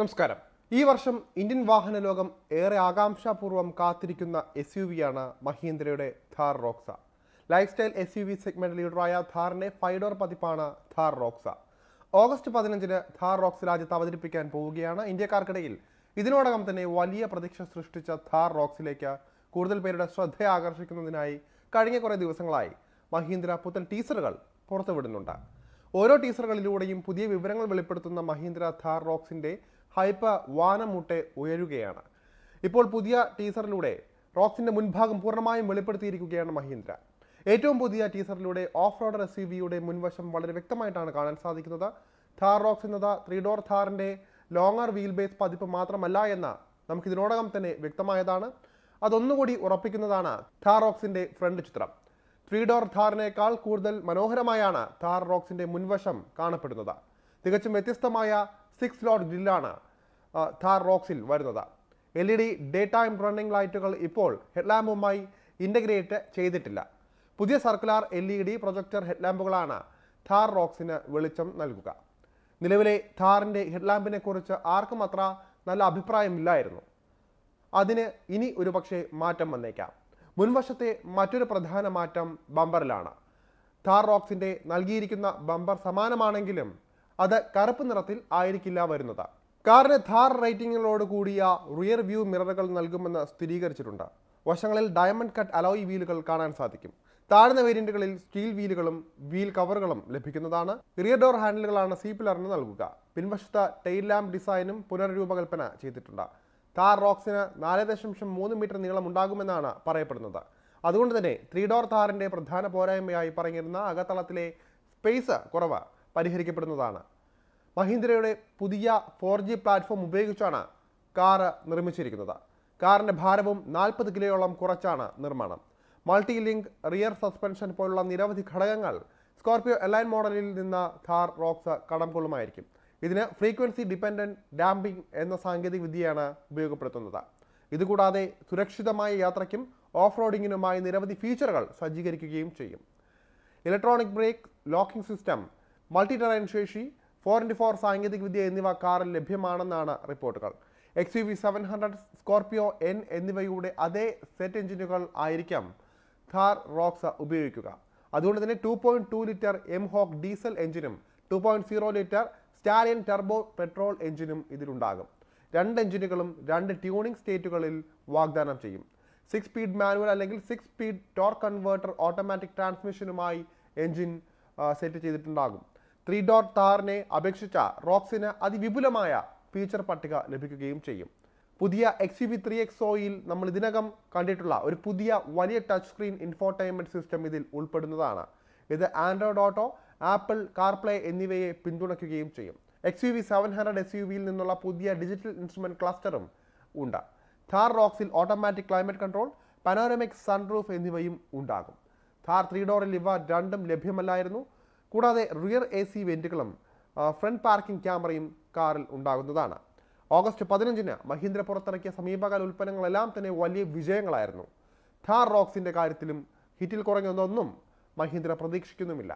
നമസ്കാരം. ഈ വർഷം ഇന്ത്യൻ വാഹന ലോകം ഏറെ ആകാംക്ഷാപൂർവം കാത്തിരിക്കുന്ന എസ് യു വിയാണ് മഹീന്ദ്രയുടെ Thar Roxx. Life style S U V segment ലീഡറായ ഥാറിന്റെ ഫൈഡോർ പതിപ്പാണ് ധാർ റോക്സ. ഓഗസ്റ്റ് പതിനഞ്ചിന് ധാർ റോക്സ് രാജ്യത്ത് അവതരിപ്പിക്കാൻ പോവുകയാണ് ഇന്ത്യക്കാർക്കിടയിൽ. ഇതിനോടകം തന്നെ വലിയ പ്രതീക്ഷ സൃഷ്ടിച്ച ധാർ റോക്സിലേക്ക് കൂടുതൽ പേരുടെ ശ്രദ്ധ ആകർഷിക്കുന്നതിനായി കഴിഞ്ഞ കുറേ ദിവസങ്ങളായി മഹീന്ദ്ര പുത്തൻ ടീസറുകൾ പുറത്തുവിടുന്നുണ്ട്. ഓരോ ടീസറുകളിലൂടെയും പുതിയ വിവരങ്ങൾ വെളിപ്പെടുത്തുന്ന മഹീന്ദ്ര ധാർ റോക്സിന്റെ ഹൈപ്പ് വാനമുട്ടെ ഉയരുകയാണ്. ഇപ്പോൾ പുതിയ ടീസറിലൂടെ റോക്സിന്റെ മുൻഭാഗം പൂർണമായും വെളിപ്പെടുത്തിയിരിക്കുകയാണ് മഹീന്ദ്ര. ഏറ്റവും പുതിയ ടീസറിലൂടെ ഓഫ് റോഡർ എസ് യു വിയുടെ മുൻവശം വളരെ വ്യക്തമായിട്ടാണ് കാണാൻ സാധിക്കുന്നത്. ഥാർ റോക്സ് എന്നത് ത്രീ ഡോർ ഥാറിന്റെ ലോങ്ങർ വീൽ ബേസ് പതിപ്പ് മാത്രമല്ല എന്ന നമുക്ക് ഇതിനോടകം തന്നെ വ്യക്തമായതാണ്. അതൊന്നുകൂടി ഉറപ്പിക്കുന്നതാണ് ഥാർ റോക്സിന്റെ ഫ്രണ്ട് ചിത്രം. ത്രീ ഡോർ ഥാറിനേക്കാൾ കൂടുതൽ മനോഹരമായാണ് ഥാർ റോക്സിന്റെ മുൻവശം കാണപ്പെടുന്നത്. തികച്ചും വ്യത്യസ്തമായ സിക്സ് ലോഡ് ഗ്രില്ലാണ് ഥാർ റോക്സിൽ വരുന്നത്. L E D daytime running ലൈറ്റുകൾ ഇപ്പോൾ ഹെഡ്ലാമ്പുമായി ഇന്റഗ്രേറ്റ് ചെയ്തിട്ടില്ല. പുതിയ circular L E D projector ഹെഡ്ലാമ്പുകളാണ് Thar റോക്സിന് വെളിച്ചം നൽകുക. നിലവിലെ ഥാറിന്റെ ഹെഡ്ലാമ്പിനെ കുറിച്ച് ആർക്കും അത്ര നല്ല അഭിപ്രായമില്ലായിരുന്നു. അതിന് ഇനി ഒരുപക്ഷെ മാറ്റം വന്നേക്കാം. മുൻവശത്തെ മറ്റൊരു പ്രധാന മാറ്റം ബമ്പറിലാണ്. ഥാർ റോക്സിന്റെ നൽകിയിരിക്കുന്ന ബമ്പർ സമാനമാണെങ്കിലും അത് കറുപ്പ് നിറത്തിൽ ആയിരിക്കില്ല വരുന്നത്. കാറിന് ഥാർ റേറ്റിംഗുകളോട് കൂടിയ റിയർ വ്യൂ മിററുകൾ നൽകുമെന്ന് സ്ഥിരീകരിച്ചിട്ടുണ്ട്. വശങ്ങളിൽ ഡയമണ്ട് കട്ട് അലോയ് വീലുകൾ കാണാൻ സാധിക്കും. താഴ്ന്ന വേരിയന്റുകളിൽ സ്റ്റീൽ വീലുകളും വീൽ കവറുകളും ലഭിക്കുന്നതാണ്. റിയർ ഡോർ ഹാൻഡിലുകളാണ് സി പില്ലറിന് നൽകുക. പിൻവശത്ത് ടെയിൽ ലാമ്പ് ഡിസൈനും പുനർരൂപകൽപ്പന ചെയ്തിട്ടുണ്ട്. താർ റോക്സിന് നാല് ദശാംശം മൂന്ന് മീറ്റർ നീളം ഉണ്ടാകുമെന്നാണ് പറയപ്പെടുന്നത്. അതുകൊണ്ട് തന്നെ ത്രീ ഡോർ താറിന്റെ പ്രധാന പോരായ്മയായി പറഞ്ഞിരുന്ന അകത്തളത്തിലെ സ്പേസ് കുറവ് പരിഹരിക്കപ്പെടുന്നതാണ്. മഹീന്ദ്രയുടെ പുതിയ ഫോർ ജി പ്ലാറ്റ്ഫോം ഉപയോഗിച്ചാണ് കാർ നിർമ്മിച്ചിരിക്കുന്നത്. കാറിന്റെ ഭാരവും നാൽപ്പത് കിലോയോളം കുറച്ചാണ് നിർമ്മാണം. മൾട്ടി ലിങ്ക് റിയർ സസ്പെൻഷൻ പോലുള്ള നിരവധി ഘടകങ്ങൾ സ്കോർപിയോ എലൈൻ മോഡലിൽ നിന്ന് ഥാർ റോക്സ് കടം കൊള്ളുമായിരിക്കും ഇതിന് ഫ്രീക്വൻസി ഡിപ്പെൻഡന്റ് ഡാമ്പിംഗ് എന്ന സാങ്കേതിക വിദ്യയാണ് ഉപയോഗപ്പെടുത്തുന്നത്. ഇതുകൂടാതെ സുരക്ഷിതമായ യാത്രയ്ക്കും ഓഫ് റോഡിങ്ങിനുമായി നിരവധി ഫീച്ചറുകൾ സജ്ജീകരിക്കുകയും ചെയ്യും. Electronic brake locking system multi terrain ശേഷി ഫോർ ഇന്റു ഫോർ സാങ്കേതിക വിദ്യ എന്നിവ കാറിൽ ലഭ്യമാണെന്നാണ് റിപ്പോർട്ടുകൾ. X U V seven hundred Scorpio N എന്നിവയുടെ അതേ സെറ്റ് എഞ്ചിനുകൾ ആയിരിക്കാം ഥാർ റോക്സ ഉപയോഗിക്കുക. അതുകൊണ്ട് തന്നെ two point two litre M Hawk diesel എഞ്ചിനും two point zero litre Stallion turbo petrol എഞ്ചിനും ഇതിലുണ്ടാകും. രണ്ട് എഞ്ചിനുകളും രണ്ട് ട്യൂണിംഗ് സ്റ്റേറ്റുകളിൽ വാഗ്ദാനം ചെയ്യും. സിക്സ് സ്പീഡ് മാനുവൽ അല്ലെങ്കിൽ six speed torque converter automatic ട്രാൻസ്മിഷനുമായി engine set ചെയ്തിട്ടുണ്ടാകും. ത്രീ ഡോട്ട് താറിനെ അപേക്ഷിച്ച റോക്സിന് അതിവിപുലമായ ഫീച്ചർ പട്ടിക ലഭിക്കുകയും ചെയ്യും. പുതിയ എക്സ് വി ത്രീ എക്സ് ഒയിൽ നമ്മൾ ഇതിനകം കണ്ടിട്ടുള്ള ഒരു പുതിയ വലിയ ടച്ച് സ്ക്രീൻ ഇൻഫോർടൈൻമെന്റ് സിസ്റ്റം ഇതിൽ ഉൾപ്പെടുന്നതാണ്. ഇത് ആൻഡ്രോയിഡ് ഓട്ടോ ആപ്പിൾ കാർപ്ലേ എന്നിവയെ പിന്തുണയ്ക്കുകയും ചെയ്യും. X U V seven hundred S U വിയിൽ നിന്നുള്ള പുതിയ ഡിജിറ്റൽ ഇൻസ്ട്രുമെന്റ് ക്ലസ്റ്ററും ഉണ്ട്. Thar റോക്സിൽ automatic climate control panoramic sunroof എന്നിവയും ഉണ്ടാകും. ഥാർ ത്രീ ഡോറിൽ ഇവ രണ്ടും ലഭ്യമല്ലായിരുന്നു. കൂടാതെ റിയർ എ സി വെന്റുകളും ഫ്രണ്ട് പാർക്കിംഗ് ക്യാമറയും കാറിൽ ഉണ്ടാകുന്നതാണ്. ഓഗസ്റ്റ് പതിനഞ്ചിന് മഹീന്ദ്ര പുറത്തിറക്കിയ സമീപകാല ഉൽപ്പന്നങ്ങളെല്ലാം തന്നെ വലിയ വിജയങ്ങളായിരുന്നു. ഥാർ റോക്സിന്റെ കാര്യത്തിലും ഹിറ്റിൽ കുറഞ്ഞതൊന്നും മഹീന്ദ്ര പ്രതീക്ഷിക്കുന്നുമില്ല.